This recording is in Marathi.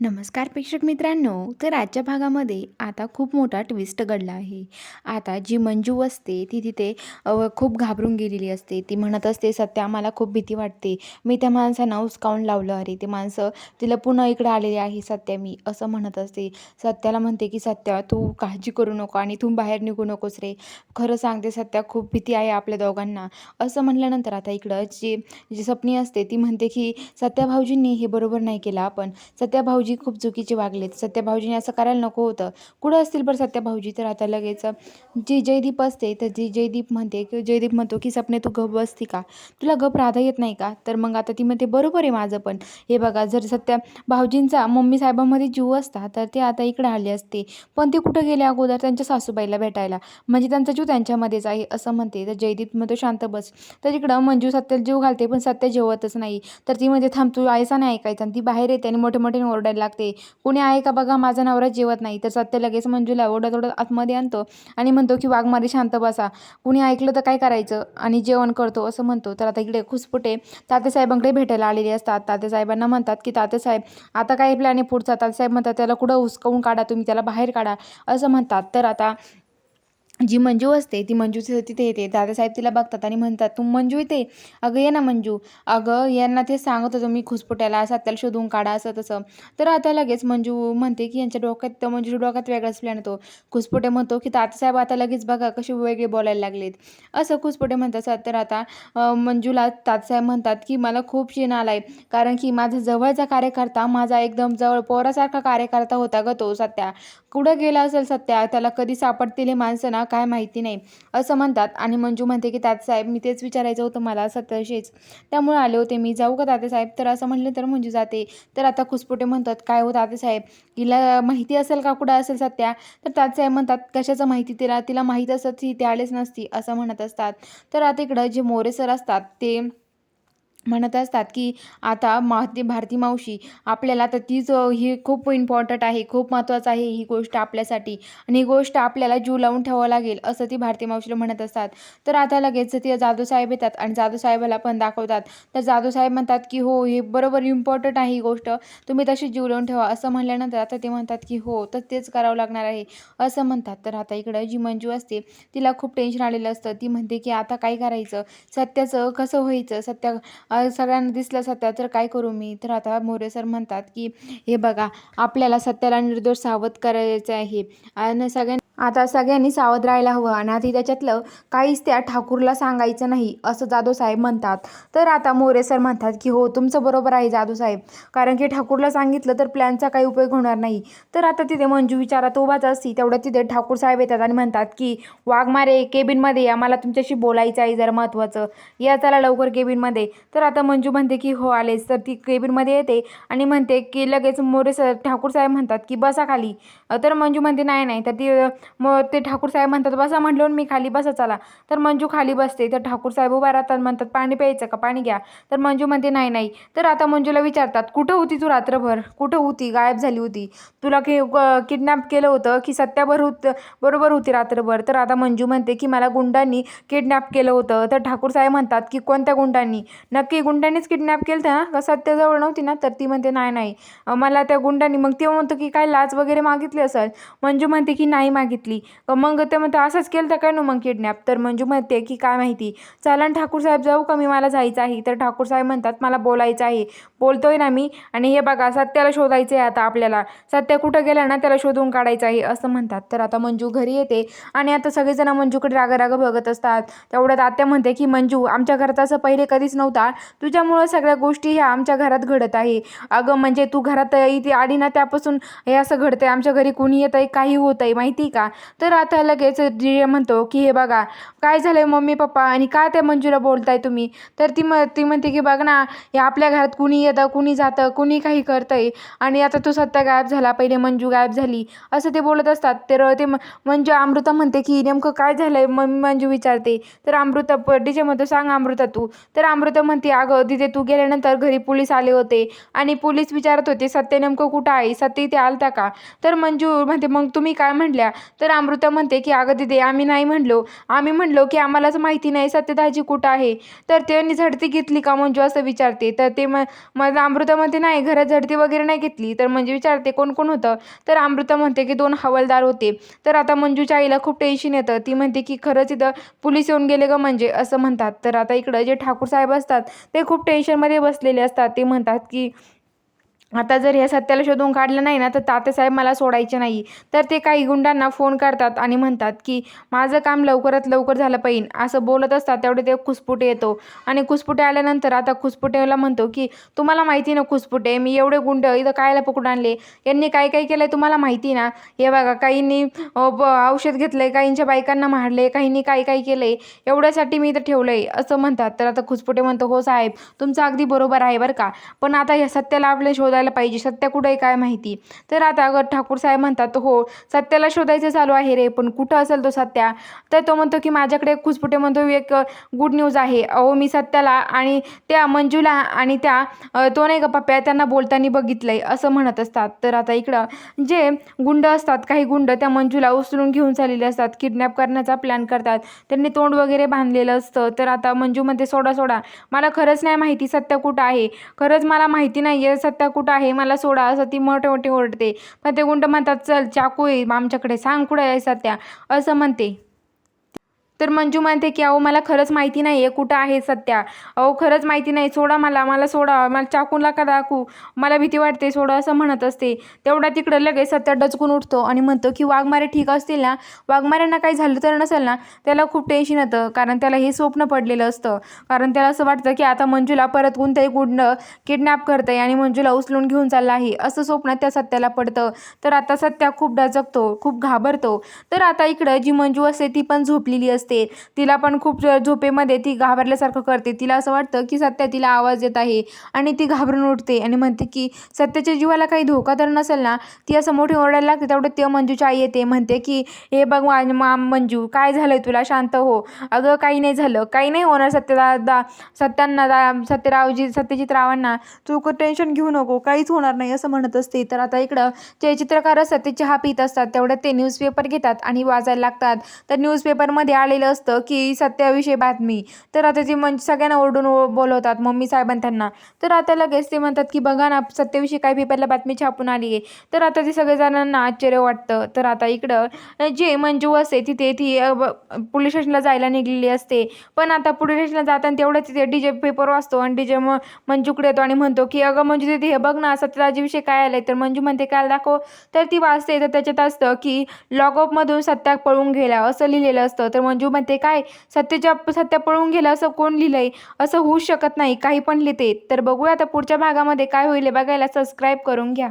नमस्कार प्रेक्षक मित्रांनो तर आजच्या भागामध्ये आता खूप मोठा ट्विस्ट घडला आहे. आता जी मंजू असते ती तिथे खूप घाबरून गेलेली असते. ती म्हणत असते सत्या आम्हाला खूप भीती वाटते. मी त्या माणसांना उचकावून लावलं अरे ते माणसं तिला पुन्हा इकडे आलेले आहे. सत्या मी असं म्हणत असते. सत्याला म्हणते की सत्या तू काळजी करू नको आणि तू बाहेर निघू नकोस रे. खरं सांगते सत्या खूप भीती आहे आपल्या दोघांना. असं म्हणल्यानंतर आता इकडं जी जी सपनी असते ती म्हणते की सत्या भाऊजींनी हे बरोबर नाही केलं आपण. सत्या भाऊजी खूप चुकीचे वागलेत. सत्या भाऊजीने असं करायला नको होतं. कुठं असतील बरं सत्या भाऊजी तर आता लगेच जी जयदीप असते तर जी जयदीप म्हणते की जयदीप म्हणतो की सपने तू गप बसती का? तुला गप राहता येत नाही का? तर मग आता ती म्हणते बरोबर आहे माझं पण. हे बघा जर सत्या भाऊजींचा मम्मी साहेबांमध्ये जीव असता तर ते आता इकडे आले असते. पण ते कुठं गेले अगोदर? त्यांच्या सासूबाईला भेटायला. म्हणजे त्यांचा जीव त्यांच्यामध्येच आहे असं म्हणते. तर जयदीप म्हणतो शांत बस. तर इकडं मंजू सत्याला जीव घालते पण सत्य जेवतच नाही. तर ती म्हणजे थांब तू आयसा नाही ऐकायचं. आणि ती बाहेर येते आणि मोठे मोठे ओरडायला लागते. कुणी आहे का बघा माझा नवरा जेवत नाही. तर सत्य लगेच मंजूला ओढत ओढत आतमध्ये आणतो आणि म्हणतो की वाघमारी शांत बसा. कुणी ऐकलं तर काय करायचं? आणि जेवण करतो असं म्हणतो. तर आता इकडे खुसपुटे तातेसाहेबांकडे भेटायला आलेले असतात. तातेसाहेबांना म्हणतात की तातेसाहेब आता काय प्लॅन आहे पुढचा? तातेसाहेब म्हणतात त्याला कुठं हुसकवून काढा तुम्ही त्याला बाहेर काढा असं म्हणतात. तर आता जी मंजू असते ती मंजू तिथे येते. दादासाहेब तिला बघतात आणि म्हणतात तू मंजू येते अगं ये ना मंजू. अगं यांना ते सांगत होतो मी खुसपुट्याला सत्याला शोधून काढा असं तसं. तर आता लगेच मंजू म्हणते की यांच्या डोक्यात तर मंजूच्या डोक्यात वेगळाच प्लॅन होतो. खुसपुटे म्हणतो की तातासाहेब आता लगेच बघा कसे वेगळे बोलायला लागलेत. असं खुसपुटे म्हणतात तर आता मंजूला तातासाहेब म्हणतात की मला खूप शीन आला आहे कारण की माझा जवळचा कार्यकर्ता माझा एकदम जवळ पोरासारखा कार्यकर्ता होता ग तो सत्या. कुठं गेला असेल सत्या? त्याला कधी सापडतील हे माणसं ना काय माहिती नाही. असं म्हणतात आणि मंजू म्हणते की तात्यासाहेब मी तेच विचारायचं होतं मला सत्याशीच त्यामुळे आले होते मी. जाऊ का तातेसाहेब तर असं म्हणलं तर मंजू जाते. तर आता खुसपुटे म्हणतात काय हो तातेसाहेब तिला माहिती असेल का? कुठं असेल सत्या तर तात्यासाहेब म्हणतात कशाचं माहिती? तिला तिला माहीत असत ती ते आलेच नसती. असं म्हणत असतात. तर आता इकडं जे मोरे सर असतात ते म्हणत असतात की आता माती भारती मावशी आपल्याला तर तीच ही खूप इम्पॉर्टंट आहे खूप महत्त्वाचं आहे ही गोष्ट आपल्यासाठी आणि ही गोष्ट आपल्याला जीव लावून ठेवावं लागेल असं ती भारती मावशीला म्हणत असतात. तर आता लगेच ते जाधवसाहेब येतात आणि जाधवसाहेबाला पण दाखवतात. तर जाधवसाहेब म्हणतात की हो हे बरोबर इम्पॉर्टंट आहे ही गोष्ट तुम्ही तशी जीव लावून ठेवा. असं म्हणल्यानंतर आता ते म्हणतात की हो तर तेच करावं लागणार आहे. असं म्हणतात. तर आता इकडं जी मंजू असते तिला खूप टेन्शन आलेलं असतं. ती म्हणते की आता काय करायचं? सत्याचं कसं व्हायचं? सत्या सगळ्यांना दिसलं सत्या तर काय करू मी? तर आता मोरे सर म्हणतात की हे बघा आपल्याला सत्याला निर्दोष सावध करायचं आहे. आणि सगळ्यां आता सगळ्यांनी सावध राहायला हवं आणि आधी त्याच्यातलं काहीच त्या ठाकूरला सांगायचं नाही असं जाधव साहेब म्हणतात. तर आता मोरे सर म्हणतात की हो तुमचं बरोबर आहे जाधव साहेब. कारण की ठाकूरला सांगितलं तर प्लॅनचा काही उपयोग होणार नाही. तर आता तिथे मंजू विचारात उभाच असती तेवढ्या तिथे ठाकूर साहेब येतात आणि म्हणतात की वाघमारे केबिनमध्ये या मला तुमच्याशी बोलायचं आहे जरा महत्त्वाचं. या चला लवकर केबिनमध्ये. तर आता मंजू म्हणते की हो आलेच. तर ती केबिनमध्ये येते आणि म्हणते की लगेच मोरे सर ठाकूर साहेब म्हणतात की बसा खाली. तर मंजू म्हणते नाही नाही. तर ती मग ते ठाकूर साहेब म्हणतात बसा म्हटलं मी खाली बसा चला. तर मंजू खाली बसते. तर ठाकूर साहेब उभा राहतात म्हणतात पाणी प्यायचं का? पाणी घ्या. तर मंजू म्हणते नाही नाही. तर आता मंजूला विचारतात कुठं होती तू रात्रभर? कुठं होती? गायब झाली होती? तुला की किडनॅप केलं होतं की सत्याभर होत बरोबर होती रात्रभर? तर आता मंजू म्हणते की मला गुंडांनी किडनॅप केलं होतं. तर ठाकूर साहेब म्हणतात की कोणत्या गुंडांनी? नक्की गुंडांनीच किडनॅप केलं होतं ना का सत्याजवळ नव्हती ना? तर ती म्हणते नाही नाही. मला त्या गुंडांनी मग ते म्हणतो की काय लाच वगैरे मागितली असेल? मंजू म्हणते की नाही मागितली. सांगितली मग ते म्हणते असंच केलं तर काय नो मग किडनॅप तर मंजू म्हणते की काय माहिती. चालन ठाकूर साहेब जाऊ का? मी मला जायचं आहे. तर ठाकूर साहेब म्हणतात मला बोलायचं आहे. बोलतोय ना मी आणि हे बघा सत्याला शोधायचं आहे आता आपल्याला. सत्य कुठं गेला ना त्याला शोधून काढायचं आहे असं म्हणतात. तर आता मंजू घरी येते आणि आता सगळेजण मंजूकडे राग बघत असतात. तेवढ्यात आत्या म्हणते की मंजू आमच्या घरात असं पहिले कधीच नव्हता. तुझ्यामुळं सगळ्या गोष्टी ह्या आमच्या घरात घडत आहे. अगं म्हणजे तू घरात इथे आली ना त्यापासून हे असं घडतंय. आमच्या घरी कुणी येत आहे काही होत आहे माहिती का? तर आता लगेच जे म्हणतो की हे बघा काय झालंय मम्मी पप्पा? आणि काय त्या मंजूला बोलताय तुम्ही? तर ती म ती म्हणते की बघ ना हे आपल्या घरात कुणी येतं कुणी जातं कुणी काही करतंय. आणि आता तो सत्ता गायब झाला पहिले मंजू गायब झाली. असं ते बोलत असतात. तर ते मंजू अमृता म्हणते की नेमकं काय झालंय? मम्मी मंजू विचारते. तर अमृता डीजे म्हणतो सांग अमृता तू. तर अमृता म्हणते अगं तिथे तू गेल्यानंतर घरी पोलीस आले होते. आणि पोलीस विचारत होते सत्य नेमकं कुठं आहे? सत्य इथे आलता का? तर मंजू म्हणते मग तुम्ही काय म्हटल्या तर अमृता म्हणते की अगं दिदे आम्ही नाही म्हणलो. आम्ही म्हणलो की आम्हालाच माहिती नाही सत्यदाजी कुठं आहे. तर त्यांनी झडती घेतली का मंजू असं विचारते. तर ते म मला अमृता म्हणते नाही घरात झडती वगैरे नाही घेतली. तर मंजू विचारते कोण कोण होतं? तर अमृता म्हणते की दोन हवालदार होते. तर आता मंजूच्या आईला खूप टेन्शन येतं. ती म्हणते की खरंच इथं पोलीस येऊन गेले ग म्हणजे? असं म्हणतात. तर आता इकडं जे ठाकूर साहेब असतात ते खूप टेन्शनमध्ये बसलेले असतात. ते म्हणतात की आता जर ह्या सत्याला शोधून काढलं नाही ना तर तातेसाहेब मला सोडायचे नाही. तर ते काही गुंडांना फोन करतात आणि म्हणतात की माझं काम लवकरात लवकर झालं पाहिजे असं बोलत असतात तेवढे ते खुसपुटे येतो. आणि खुसपुटे आल्यानंतर आता खुसपुटेला म्हणतो की तुम्हाला माहिती ना खुसपुटे मी एवढे गुंड इथं कायला पकडून आणले? यांनी काय काय केलं तुम्हाला माहिती ना? हे बघा काहींनी औषध ब- औषध काहींच्या बायकांना मारले काहींनी काय काय केलं आहे एवढ्यासाठी मी इथं ठेवलं आहे असं म्हणतात. तर आता खुसपुटे म्हणतो हो साहेब तुमचं अगदी बरोबर आहे बरं का. पण आता ह्या सत्याला आपल्या शोधायला पाहिजे. सत्य कुठं आहे काय माहिती? तर आता अगर ठाकूर साहेब म्हणतात हो सत्याला शोधायचं चालू आहे रे पण कुठं असेल तो सत्या? तर तो म्हणतो की माझ्याकडे कुसपुटे म्हणतो एक गुड न्यूज आहे. अहो मी सत्याला आणि त्या मंजूला आणि त्या तो नाही का पप्प्या त्यांना बोलताना बघितलंय असं म्हणत असतात. तर आता इकडं जे गुंड असतात काही गुंड त्या मंजूला उचलून घेऊन चाललेले असतात किडनॅप करण्याचा प्लॅन करतात. त्यांनी तोंड वगैरे बांधलेलं असतं. तर आता मंजू म्हणते सोडा सोडा मला खरंच नाही माहिती सत्य कुठं आहे. खरंच मला माहिती नाही आहे सत्या कुठं आहे मला सोडा असं ती मोठे मोठे ओरडते. मग ते गुंड म्हणतात चल चाकू आहे आमच्याकडे सांग कुठे आहे सत्या असं म्हणते. तर मंजू म्हणते की अहो मला खरंच माहिती नाही आहे कुठं आहे सत्या अहो खरंच माहिती नाही. सोडा मला. मला सोडा. मला चाकूला का दाखवू? मला भीती वाटते. सोडा असं म्हणत असते. तेवढा तिकडं लगेच सत्या डचकून उठतो आणि म्हणतो की वाघमारे ठीक असतील ना? वाघमाऱ्यांना काही झालं तर नसेल ना? त्याला खूप टेन्शन येतं. कारण त्याला हे स्वप्न पडलेलं असतं. कारण त्याला असं वाटतं की आता मंजूला परत कोणतंही गुंड किडनॅप करतं आहे आणि मंजूला उचलून घेऊन चालला आहे. असं स्वप्न त्या सत्याला पडतं. तर आता सत्या खूप डचकतो खूप घाबरतो. तर आता इकडं जी मंजू असते ती पण झोपलेली असते. तिला पण खूप झोपेमध्ये ती घाबरल्यासारखं करते. तिला असं वाटतं की सत्या तिला आवाज येत आहे आणि ती घाबरून उठते आणि म्हणते की सत्याच्या जीवाला काही धोका तर नसेल ना? ती असं मोठी ओरडायला लागते तेवढं ते मंजूची आई येते. म्हणते की हे बघ मा मंजू काय झालंय तुला? शांत हो. अगं काही नाही झालं. काही नाही होणार सत्यदा दा सत्यांना दा सत्यरावजी सत्यजित रावांना. तू टेन्शन घेऊ नको. काहीच होणार नाही असं म्हणत असते. तर आता इकडं जे चित्रकार असतात ते चहा पित असतात. तेवढ्यात ते न्यूजपेपर घेतात आणि वाचायला लागतात. तर न्यूजपेपरमध्ये आले पाहिलं असतं की सत्याविषयी बातमी. तर आता ती म्हणजे सगळ्यांना ओरडून ओ- बोलवतात मम्मी साहेबां त्यांना. तर आता लगेच ते म्हणतात की बघा ना सत्याविषयी काय पेपरला बातमी छापून आली आहे. तर आता ते सगळेजणांना आश्चर्य वाटतं. तर आता इकडं जे मंजू असते तिथे ती पोलीस स्टेशनला जायला निघलेली असते. पण आता पोलीस स्टेशनला जाताना तेवढं तिथे डी जे पेपर वाचतो आणि डी जे म मंजूकडे येतो आणि म्हणतो की अगं मंजू तिथे हे बघ ना सत्याजीविषयी काय आलंय. तर मंजू म्हणते काय दाखव. तर ती वाचते. तर त्याच्यात असतं की लॉगऑफमधून सत्याक पळून गेला असं लिहिलेलं असतं. तर मंजू म्हणते काय? सत्यच्या सत्य पळून गेलं असं कोण लिहिलंय? असं होऊ शकत नाही. काही पण लिहिते. तर बघूया आता पुढच्या भागामध्ये काय होईल हे बघायला. सबस्क्राईब करून घ्या.